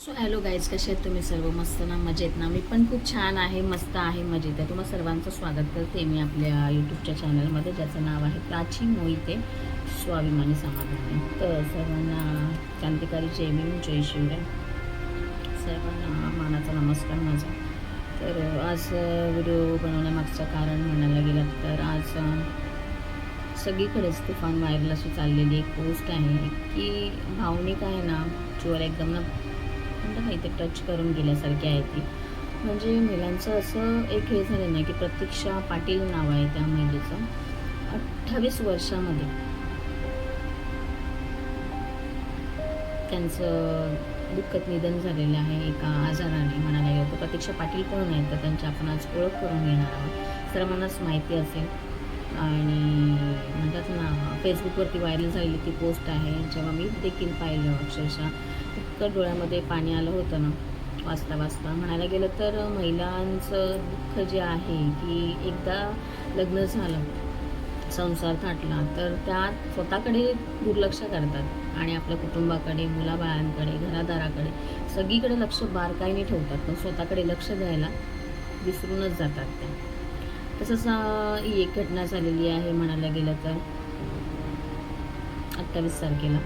So hello guys कसे आहेत तुम्ही सर्व? मस्त ना मजेत ना? मी पण खूप छान आहे मस्त आहे मजेत आहे. तुम्हाला सर्वांचं स्वागत करते मी आपल्या यूट्यूबच्या चॅनलमध्ये ज्याचं नाव आहे प्राची मोहिते स्वाभिमानी समाधानी. तर सर्वांना क्रांतिकारी जय भीम जय शिवराय. सर्वांना मानाचा नमस्कार माझा. तर आज व्हिडिओ बनवण्यामागचं कारण म्हणायला गेलं तर आज सगळीकडेच तुफान व्हायरल अशी चाललेली एक पोस्ट आहे की भावनिक आहे ना जीवाला एकदम ना म्हणतात नाही ते टच करून गेल्यासारखी आहे ती. म्हणजे महिलांचं असं एक हे झालं नाही की प्रतीक्षा पाटील नाव आहे त्या महिलेचं. अठ्ठावीस वर्षामध्ये. त्यांचं दुःखद निधन झालेलं आहे एका आजाराने म्हणायला गेलं तर. प्रतीक्षा पाटील कोण आहेत तर त्यांची आपण आज ओळख करून घेणार आहोत. सर्वांनाच माहिती असेल. आणि म्हणतात ना फेसबुकवरती व्हायरल झालेली ती पोस्ट आहे. जेव्हा मी देखील पाहिलं अक्षरशः. इतकं डोळ्यामध्ये पाणी आलं होतं ना वाचता वाचता म्हणायला गेलं तर महिलांचं दुःख जे आहे की एकदा लग्न झालं संसार थाटला तर त्या स्वतःकडे दुर्लक्ष करतात आणि आपल्या कुटुंबाकडे मुलाबाळांकडे घरादाराकडे सगळीकडे लक्ष बारकाईने ठेवतात. पण स्वतःकडे लक्ष द्यायला विसरूनच जातात त्या. तसंच ही एक घटना झालेली आहे म्हणायला गेलं तर. अठ्ठावीस तारखेला.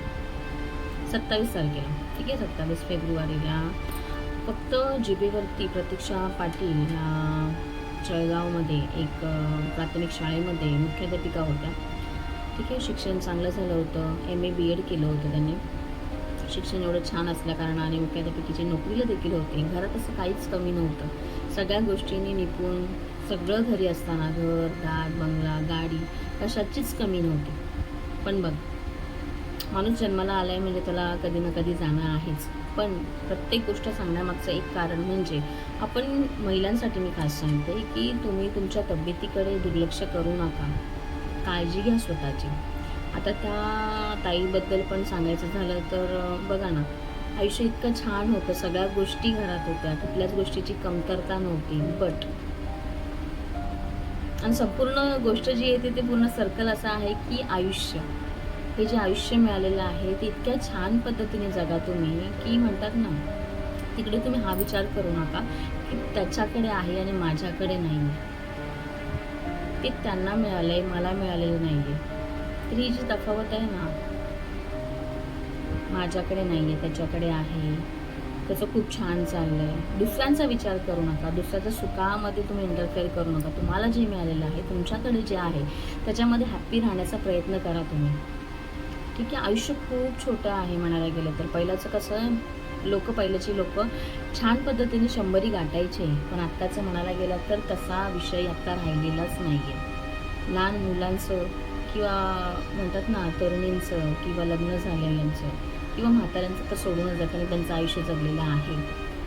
सत्तावीस तारखेला. ठीक आहे सत्तावीस फेब्रुवारीला फक्त जिबेवरती प्रतीक्षा पाटील ह्या जळगावमध्ये एक प्राथमिक शाळेमध्ये मुख्याध्यापिका होत्या. ठीक आहे शिक्षण चांगलं झालं होतं एम ए बी एड केलं होतं त्यांनी. शिक्षण एवढं छान असल्याकारणाने मुख्याध्यापिकेची नोकरीला देखील होते. घरात असं काहीच कमी नव्हतं. सगळ्या गोष्टींनी निपुण सगळं घरी असताना घर दार बंगला गाडी कशाचीच कमी नव्हती. पण बघ माणूस जन्माला आलाय म्हणजे त्याला कधी ना कधी जाणं आहेच. पण प्रत्येक गोष्ट सांगण्यामागचं एक कारण म्हणजे आपण महिलांसाठी मी खास सांगते की तुम्ही तुमच्या तब्येतीकडे दुर्लक्ष करू नका. काळजी घ्या स्वतःची. आता त्या ताईबद्दल पण सांगायचं झालं तर बघा ना आयुष्य इतकं छान होतं. सगळ्या गोष्टी घरात होत्या. कुठल्याच गोष्टीची कमतरता नव्हती. बट आणि संपूर्ण गोष्ट जी येते ते पूर्ण सर्कल असं आहे की आयुष्य. हे जे आयुष्य मिळालेलं आहे ते इतक्या छान पद्धतीने जगा तुम्ही की म्हणतात ना तिकडे तुम्ही हा विचार करू नका की त्याच्याकडे आहे आणि माझ्याकडे नाही ते त्यांना मिळालंय मला मिळालेलं नाहीये. तर ही जी तफावत आहे ना माझ्याकडे नाही आहे त्याच्याकडे आहे. त्याचं खूप छान चाललं आहे दुसऱ्यांचा विचार करू नका दुसऱ्याच्या सुखामध्ये तुम्ही इंटरफेअर करू नका. तुम्हाला जे मिळालेलं आहे तुमच्याकडे जे आहे त्याच्यामध्ये हॅप्पी राहण्याचा प्रयत्न करा तुम्ही. ठीक आहे आयुष्य खूप छोटं आहे म्हणायला गेलं तर. पहिल्याचं कसं लोक पहिल्याची लोक छान पद्धतीने शंभरी गाठायचे पण आत्ताचं म्हणायला गेलं तर तसा विषय आत्ता राहिलेलाच नाही आहे लहान मुलांचं किंवा म्हणतात ना तरुणींचं किंवा लग्न झालेल्यांचं किंवा म्हाताऱ्यांचं तर सोडूनच जातं आणि त्यांचं आयुष्य जगलेलं आहे.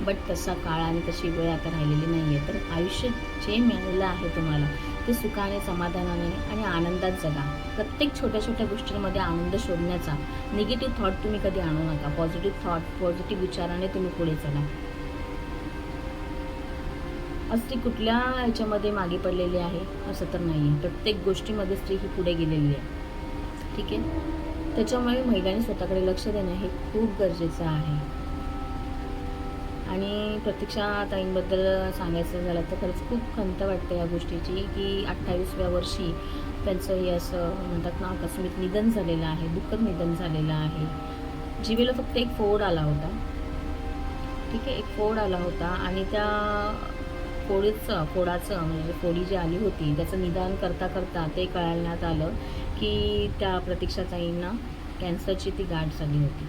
बट तसा काळ आणि तशी वेळ आता राहिलेली नाही आहे तर आयुष्य जे मिळालेलं आहे तुम्हाला ते सुखाने समाधानाने आणि आनंदात जगा. प्रत्येक छोट्या छोट्या गोष्टींमध्ये आनंद शोधण्याचा निगेटिव्ह थॉट तुम्ही कधी आणू नका. पॉझिटिव्ह थॉट पॉझिटिव्ह विचाराने तुम्ही पुढे चला. स्त्री कुठल्या ह्याच्यामध्ये मागे पडलेली आहे? असं तर नाही आहे प्रत्येक गोष्टीमध्ये स्त्री ही पुढे गेलेली आहे. ठीक आहे? त्याच्यामुळे महिलांनी स्वतःकडे लक्ष देणं हे खूप गरजेचं आहे. आणि प्रतीक्षा ताईंबद्दल सांगायचं झालं तर खरंच खूप खंत वाटते या गोष्टीची की अठ्ठावीसव्या वर्षी त्यांचं हे असं म्हणतात ना आकस्मिक निधन झालेलं आहे दुःखद निधन झालेलं आहे. जिवेला फक्त एक फोड आला होता. ठीक आहे एक फोड आला होता आणि त्या फोडीचं फोडाचं म्हणजे फोडी जी आली होती त्याचं निदान करता करता ते कळण्यात आलं की त्या प्रतीक्षाताईंना कॅन्सरची ती गाठ झाली होती.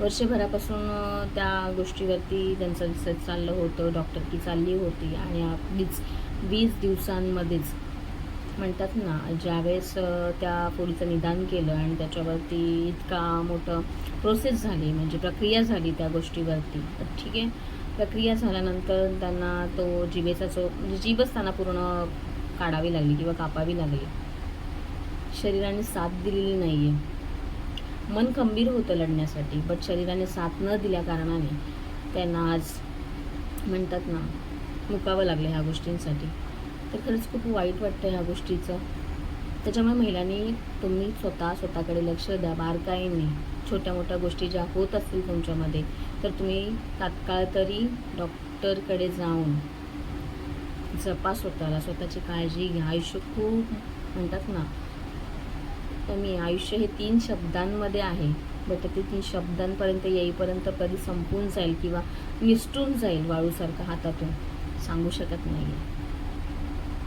वर्षभरापासून त्या गोष्टीवरती त्यांचं रिसर्च चाललं होतं डॉक्टरकी चालली होती आणि अगदीच वीस दिवसांमध्येच म्हणतात ना ज्यावेळेस त्या पोलीचं निदान केलं आणि त्याच्यावरती इतका मोठं प्रोसेस झाली म्हणजे प्रक्रिया झाली त्या गोष्टीवरती. ठीक आहे प्रक्रिया झाल्यानंतर त्यांना तो जिभेचा जो म्हणजे जीभच त्यांना पूर्ण काढावी लागली किंवा कापावी लागली. शरीराने साथ दिलेली नाही आहे मन खंबीर होतं लढण्यासाठी बट शरीराने साथ न दिल्या कारणाने त्यांना आज म्हणतात ना मुकावं लागलं ह्या गोष्टींसाठी. तर खरंच खूप वाईट वाटतं ह्या गोष्टीचं. त्याच्यामुळे महिलांनी तुम्ही स्वतः स्वतःकडे लक्ष द्या. बारकाईने छोट्या मोठ्या गोष्टी ज्या होत असतील तुमच्यामध्ये तर तुम्ही तात्काळ तरी डॉक्टरकडे जाऊन जपा स्वतःला. स्वतःची काळजी घ्या. आयुष्य खूप म्हणतात ना कमी आहे. आयुष्य हे तीन शब्दांमध्ये आहे. बट ते तीन शब्दांपर्यंत येईपर्यंत कधी संपून जाईल किंवा निसटून जाईल वाळूसारखं हातातून सांगू शकत नाही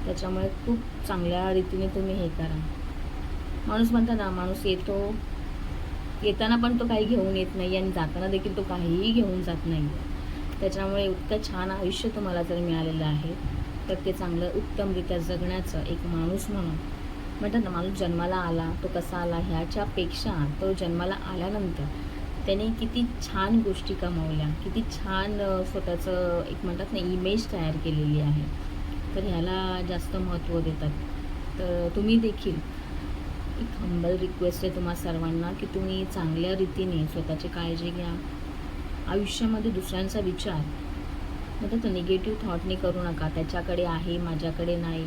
त्याच्यामुळे खूप चांगल्या रीतीने तुम्ही हे करा. माणूस म्हणता ना माणूस येतो येताना पण तो काही घेऊन येत नाही आणि जाताना देखील तो काहीही घेऊन जात नाही. त्याच्यामुळे इतकं छान आयुष्य तुम्हाला जर मिळालेलं आहे तर ते चांगलं उत्तमरित्या जगण्याचं एक माणूस म्हणून म्हणतात ना माणूस जन्माला आला तो कसा आला ह्याच्यापेक्षा तो जन्माला आल्यानंतर त्याने किती छान गोष्टी कमावल्या किती छान स्वतःचं एक म्हणतात ना इमेज तयार केलेली आहे. तर ह्याला जास्त महत्त्व देतात. तर तुम्ही देखील एक हंबल रिक्वेस्ट आहे तुम्हा सर्वांना की तुम्ही चांगल्या रीतीने स्वतःची काळजी घ्या. आयुष्यामध्ये दुसऱ्यांचा विचार म्हणतात निगेटिव्ह थॉटने करू नका. त्याच्याकडे आहे माझ्याकडे नाही.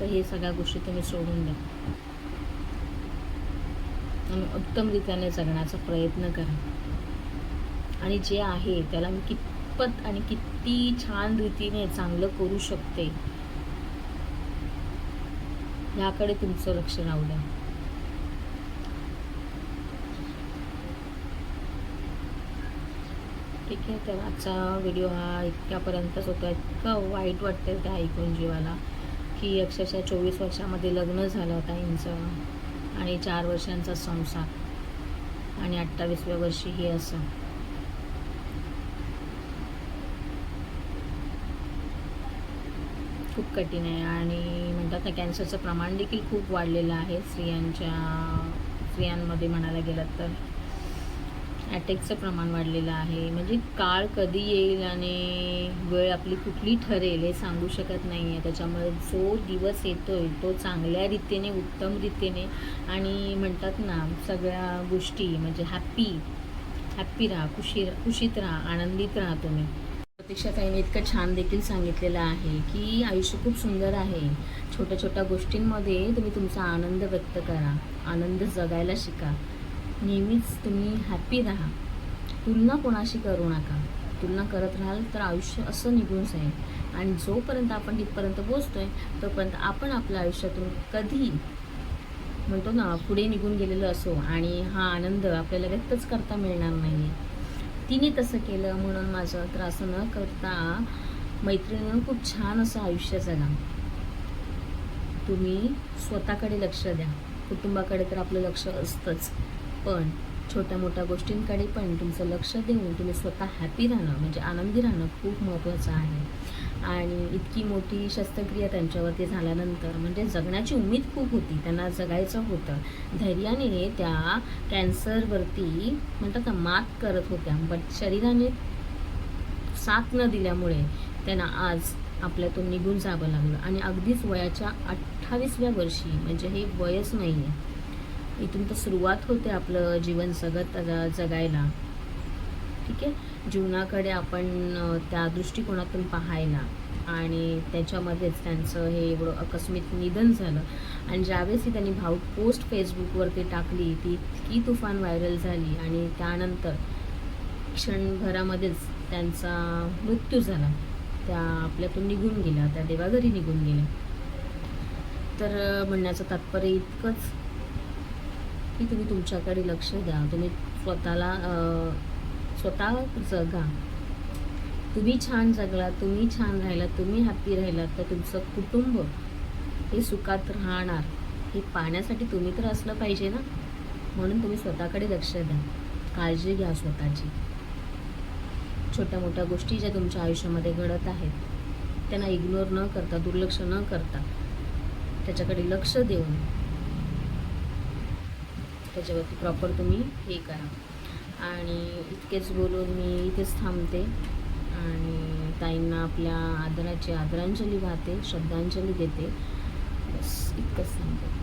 तर हे सगळ्या गोष्टी तुम्ही सोडून द्या. आणि उत्तमरित्याने जगण्याचा प्रयत्न करा. आणि जे आहे त्याला मी कितपत आणि किती छान रीतीने चांगलं करू शकते ह्याकडे तुमचं लक्ष राहू द्या. ठीक आहे तर आजचा व्हिडिओ हा इतक्यापर्यंतच होता इतकं वाईट वाटतं त्या ऐकून जीवाला. की अक्षरशः चोवीस वर्षामध्ये लग्न झालं ताईंचं आणि चार वर्षांचा संसार. आणि अठ्ठावीसव्या वर्षी ही असं. खूप कठीण आहे. आणि म्हणतात ना कॅन्सरचं प्रमाण देखील खूप वाढलेलं आहे. स्त्रियांच्या स्त्रियांमध्ये म्हणायला गेलं तर. अटॅकचं प्रमाण वाढलेलं आहे. म्हणजे काळ कधी येईल आणि वेळ आपली कुठली ठरेल हे सांगू शकत नाही आहे त्याच्यामुळे जो दिवस येतोय तो चांगल्या रीतीने उत्तम रीतीने आणि म्हणतात ना सगळ्या गोष्टी म्हणजे हॅप्पी हॅप्पी राहा खुशी खुशीत राहा आनंदित राहा तुम्ही. प्रतीक्षा ताईने इतकं छान देखील सांगितलेलं आहे की आयुष्य खूप सुंदर आहे. छोट्या छोट्या गोष्टींमध्ये तुम्ही तुमचा आनंद व्यक्त करा. आनंद जगायला शिका. नेहमीच तुम्ही हॅपी राहा. तुलना कोणाशी करू नका. तुलना करत राहाल तर आयुष्य असं निघून जाईल. आणि जोपर्यंत आपण तिथपर्यंत पोचतो आहे तोपर्यंत आपण आपल्या आयुष्यातून कधी म्हणतो ना पुढे निघून गेलेलं असो आणि हा आनंद आपल्याला व्यक्तच करता मिळणार नाही तिने तसं केलं म्हणून माझं तर असं न करता मैत्रिणीनं खूप छान असं आयुष्य जगा. तुम्ही स्वतःकडे लक्ष द्या. कुटुंबाकडे तर आपलं लक्ष असतंच. पण छोट्या मोठ्या गोष्टींकडे पण तुमचं लक्ष देऊन तुम्ही स्वतः हॅपी राहणं म्हणजे आनंदी राहणं खूप महत्त्वाचं आहे. आणि इतकी मोठी शस्त्रक्रिया त्यांच्यावरती झाल्यानंतर म्हणजे जगण्याची उमेद खूप होती त्यांना जगायचं होतं. धैर्याने त्या कॅन्सरवरती म्हणतात ना मात करत होत्या. बट शरीराने साथ न दिल्यामुळे त्यांना आज आपल्यातून निघून जावं लागलं. आणि अगदीच वयाच्या अठ्ठावीसव्या वर्षी म्हणजे हे वयच नाही आहे इथून तर सुरुवात होते आपलं जीवन जगत जगायला. ठीक आहे? जीवनाकडे आपण त्या दृष्टिकोनातून पाहायला आणि त्याच्यामध्येच त्यांचं हे एवढं आकस्मिक निधन झालं. आणि ज्यावेळेस ही त्यांनी भाऊ पोस्ट फेसबुकवरती टाकली ती इतकी तुफान व्हायरल झाली आणि त्यानंतर क्षणभरामध्येच त्यांचा मृत्यू झाला. त्या आपल्यातून निघून गेल्या त्या देवाघरी निघून गेल्या. तर म्हणण्याचं तात्पर्य इतकंच की तुम्ही तुमच्याकडे लक्ष द्या. तुम्ही स्वतःला स्वतः जगा तुम्ही छान जगला तुम्ही छान राहिला तुम्ही हॅप्पी राहिलात तर तुमचं कुटुंब हे सुखात राहणार. हे पाहण्यासाठी तुम्ही तर असलं पाहिजे ना? म्हणून तुम्ही स्वतःकडे लक्ष द्या. काळजी घ्या स्वतःची. छोट्या मोठ्या गोष्टी ज्या तुमच्या आयुष्यामध्ये घडत आहेत त्यांना इग्नोर न करता दुर्लक्ष न करता त्याच्याकडे लक्ष देऊन त्याच्यावरती प्रॉपर तुम्ही हे करा. आणि इतकेच बोलून मी इथेच थांबते. आणि ताईंना आपल्या आदराची आदरांजली वाहते श्रद्धांजली देते. बस इतकंच सांगते.